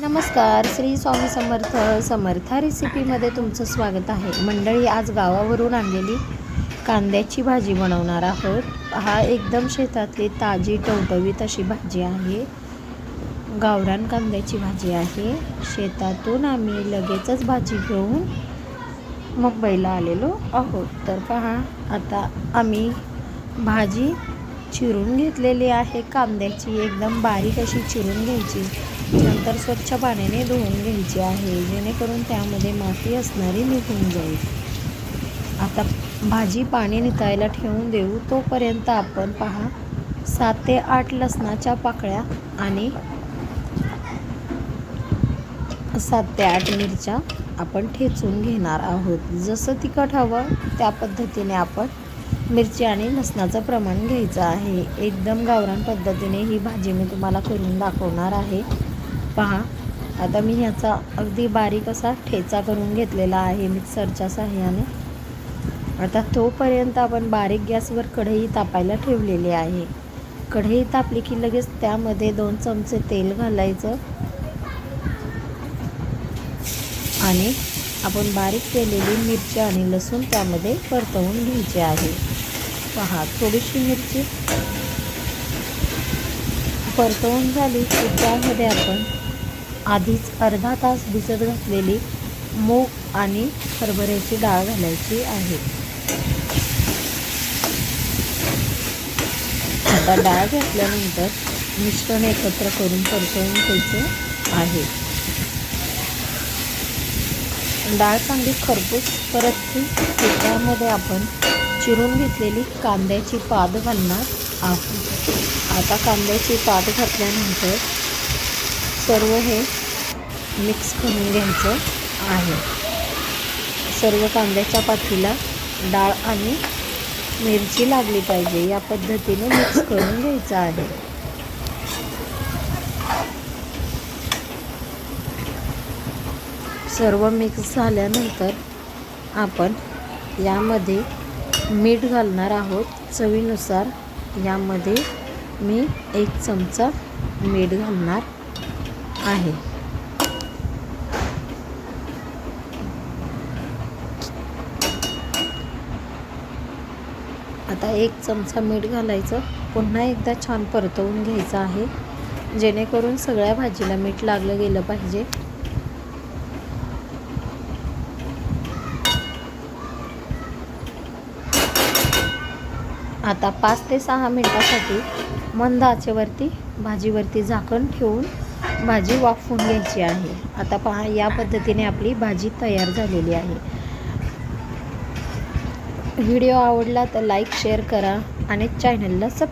नमस्कार श्री स्वामी समर्थ समर्था रेसिपीमध्ये तुमचं स्वागत आहे. मंडळी आज गावावरून आणलेली कांद्याची भाजी बनवणार आहोत. हा एकदम शेतातली ताजी टवटवीत अशी भाजी आहे. गावरान कांद्याची भाजी आहे. शेतातून आम्ही लगेचच भाजी घेऊन मुंबईला आलेलो आहोत. तर पहा आता आम्ही भाजी चिरून घेतलेली आहे. कांद्याची एकदम बारीक अशी चिरून घ्यायची. नंतर स्वच्छ पाण्याने धुवून घ्यायची आहे. जेणेकरून त्यामध्ये माती असणारी निघून जाईल. आता भाजी पाणी नितायला ठेवून देऊ. तोपर्यंत आपण पहा सात ते आठ लसणाच्या पाकळ्या आणि सात ते आठ मिरच्या आपण ठेचून घेणार आहोत. जसं तिखट हवं त्या पद्धतीने आपण मिरची आणि लसणाचं प्रमाण घ्यायचं आहे. एकदम गावरान पद्धतीने ही भाजी मी तुम्हाला करून दाखवणार आहे. पहा. आता मी ह्याचा अगदी बारीक असा ठेचा करून घेतलेला आहे मिक्सरच्या साह्याने आता तोपर्यंत आपण बारीक गॅसवर कढई तापायला ठेवलेली आहे. कढई तापली की लगेच त्यामध्ये दोन चमचे तेल घालायचं. आणि आपण बारीक केलेली मिरची आणि लसूण त्यामध्ये परतवून घ्यायची आहे. पहा थोडीशी मिरची परतवून झाली की त्यामध्ये आपण आधीच अर्धा तास भिजत घातलेली मूग आणि हरभऱ्याची डाळ घालायची आहे. आता डाळ घातल्यानंतर मिश्रण एकत्र करून परतवून घ्यायचं आहे. डाळ चांगली खरपूस परतली त्यामध्ये आपण चिरून घेतलेली कांद्याची पात घालणार आहोत. आता कांद्याची पात घातल्यानंतर सर्व हे मिक्स करून घ्यायचं आहे. सर्व कांद्याच्या पातीला डाळ आणि मिरची लागली पाहिजे. या पद्धतीने मिक्स करून घ्यायचं आहे. सर्व मिक्स झाल्यानंतर आपण यामध्ये मीठ घालणार आहोत. चवीनुसार यामध्ये मी एक चमचा मीठ घालणार आहे. आता एक चमचा मीठ घालायचं. पुन्हा एकदा छान परतवून घ्यायचं आहे. जेणेकरून सगळ्या भाजीला मीठ लागलं गेलं पाहिजे. आता पाच ते सहा मिनटासाठी मंद आचेवरती भाजीवरती झाकण ठेवून भाजी वाफवून घ्यायची आहे. आता पहा या पद्धतीने आपली भाजी तयार झालेली आहे. व्हिडिओ आवडला तर लाईक शेअर करा आणि चॅनलला सब